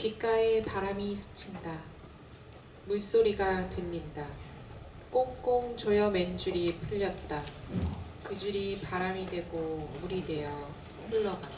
귓가에 바람이 스친다. 물소리가 들린다. 꽁꽁 조여 맨 줄이 풀렸다. 그 줄이 바람이 되고 물이 되어 흘러간다.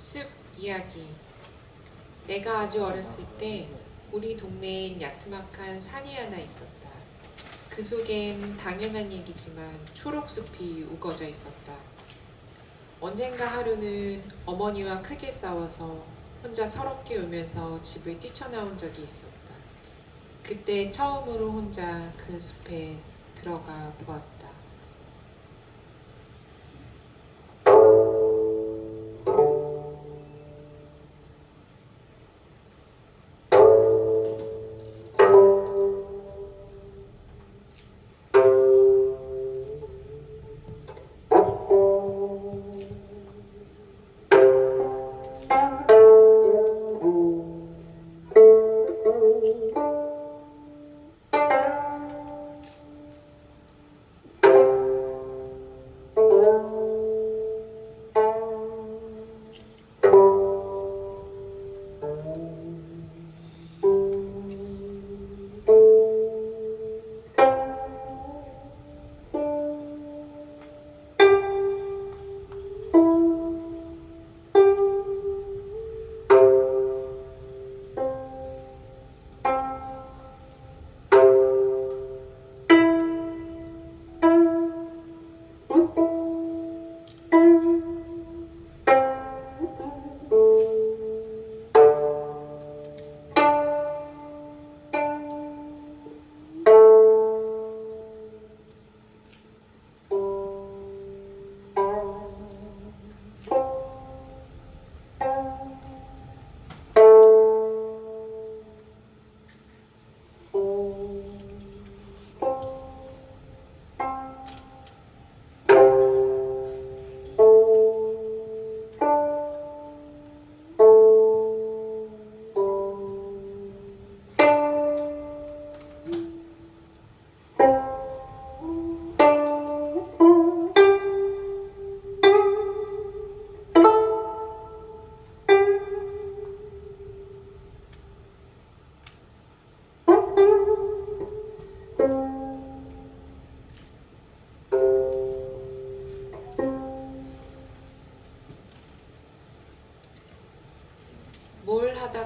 숲 이야기. 내가 아주 어렸을 때 우리 동네엔 야트막한 산이 하나 있었다. 그 속엔 당연한 얘기지만 초록숲이 우거져 있었다. 언젠가 하루는 어머니와 크게 싸워서 혼자 서럽게 울면서 집을 뛰쳐나온 적이 있었다. 그때 처음으로 혼자 그 숲에 들어가 보았다.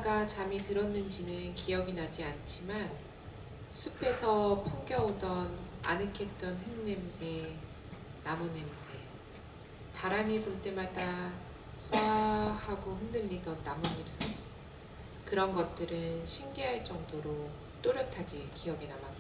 하다가 잠이 들었는지는 기억이 나지 않지만 숲에서 풍겨오던 아늑했던 흙냄새, 나무 냄새, 바람이 불 때마다 쏴 하고 흔들리던 나뭇잎 소리 그런 것들은 신기할 정도로 또렷하게 기억에 남았다.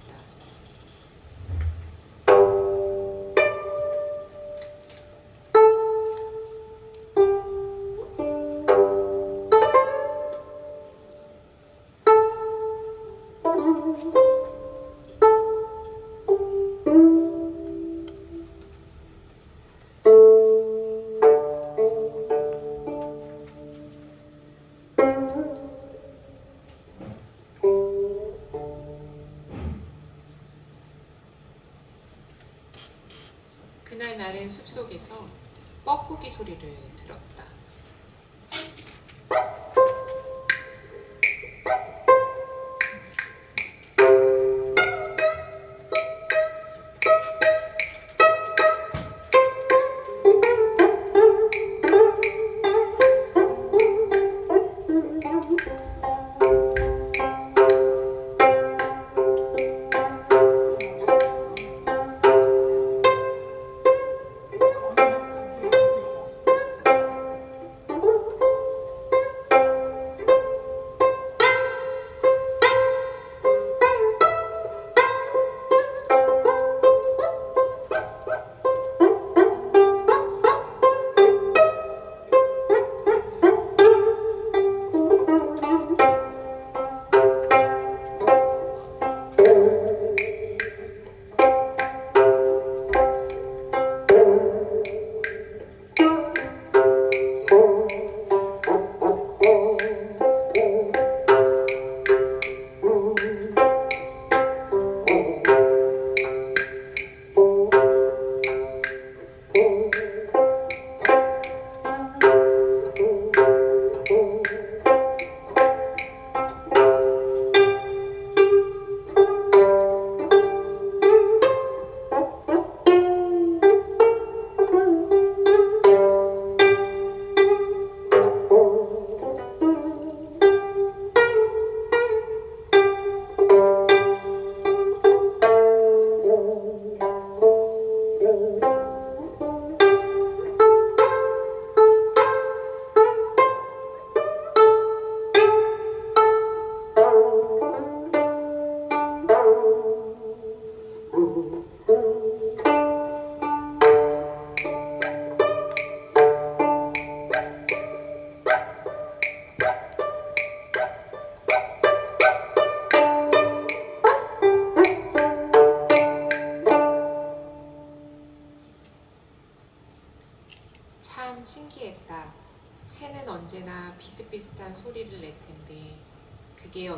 숲속에서 뻐꾸기 소리를 들었다.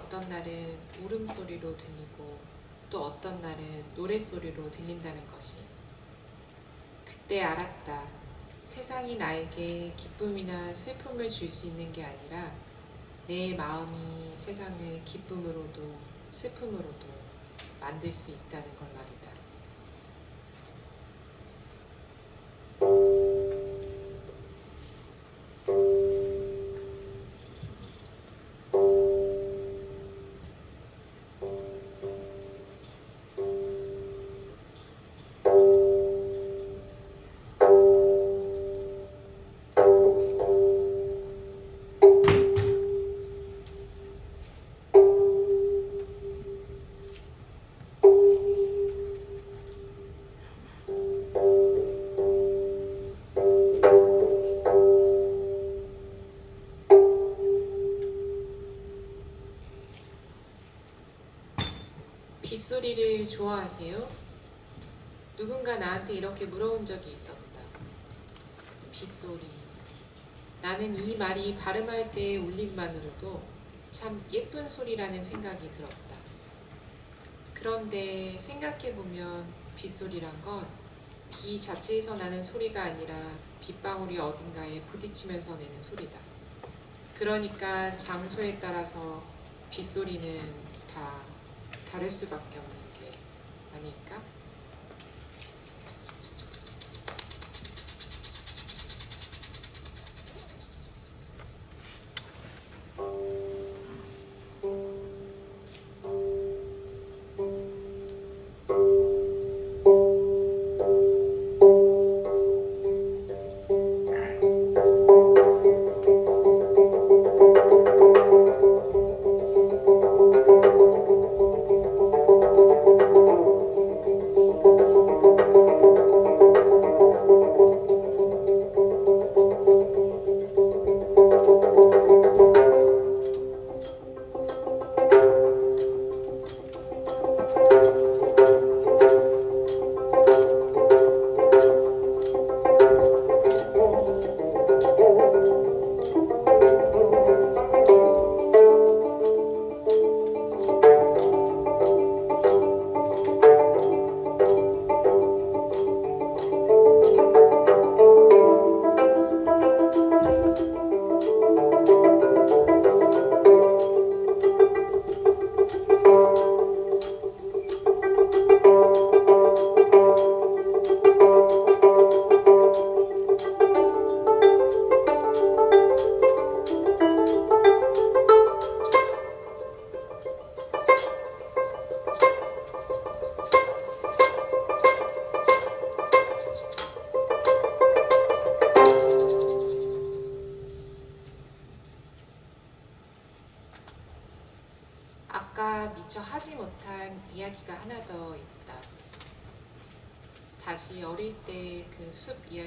어떤 날은 울음소리로 들리고 또 어떤 날은 노랫소리로 들린다는 것이. 그때 알았다. 세상이 나에게 기쁨이나 슬픔을 줄 수 있는 게 아니라 내 마음이 세상을 기쁨으로도 슬픔으로도 만들 수 있다는 걸 말이다. 빗소리를 좋아하세요? 누군가 나한테 이렇게 물어본 적이 있었다. 빗소리. 나는 이 말이 발음할 때의 울림만으로도 참 예쁜 소리라는 생각이 들었다. 그런데 생각해보면 빗소리란 건 비 자체에서 나는 소리가 아니라 빗방울이 어딘가에 부딪히면서 내는 소리다. 그러니까 장소에 따라서 빗소리는 다 다를 수밖에 없는 아까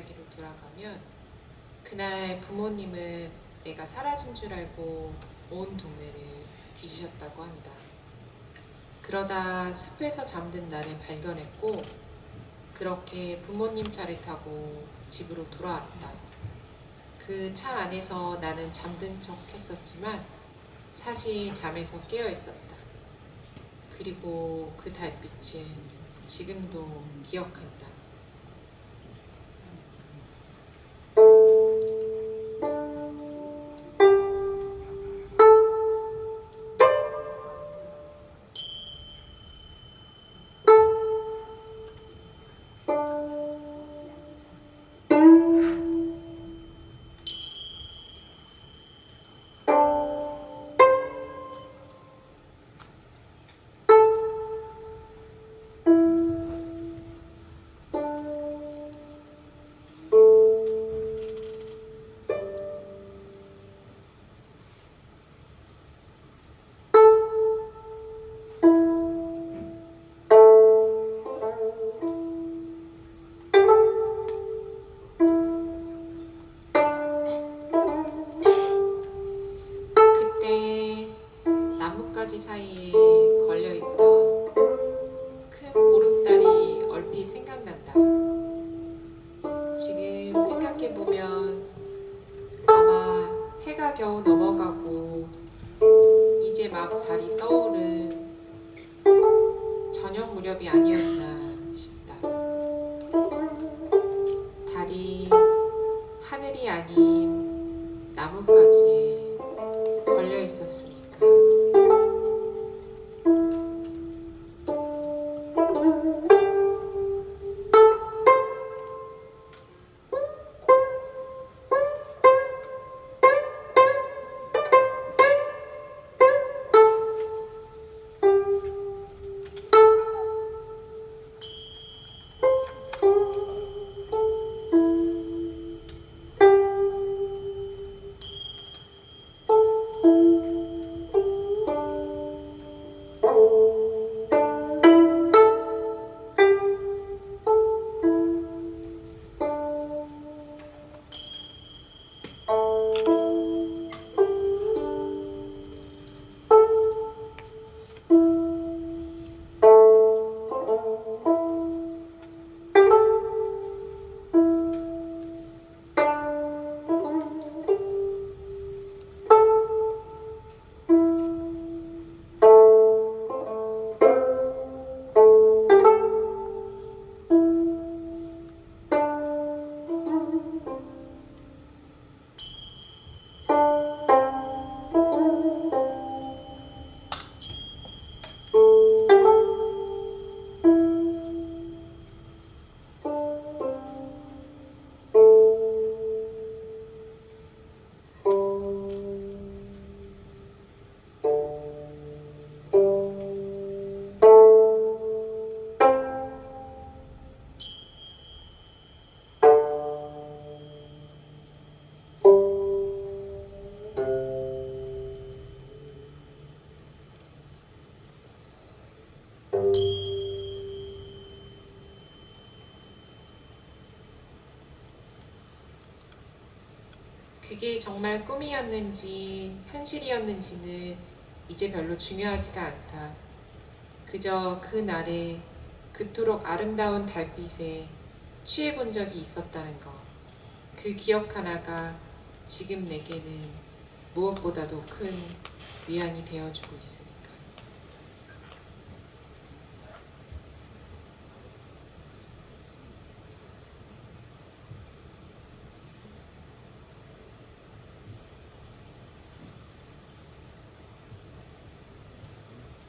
이야기로 돌아가면 그날 부모님은 내가 사라진 줄 알고 온 동네를 뒤지셨다고 한다. 그러다 숲에서 잠든 나를 발견했고 그렇게 부모님 차를 타고 집으로 돌아왔다. 그 차 안에서 나는 잠든 척 했었지만 사실 잠에서 깨어 있었다. 그리고 그 달빛은 지금도 기억한다. 저녁 무렵이 아니었나 그게 정말 꿈이었는지 현실이었는지는 이제 별로 중요하지가 않다. 그저 그 날에 그토록 아름다운 달빛에 취해 본 적이 있었다는 것. 그 기억 하나가 지금 내게는 무엇보다도 큰 위안이 되어주고 있습니다.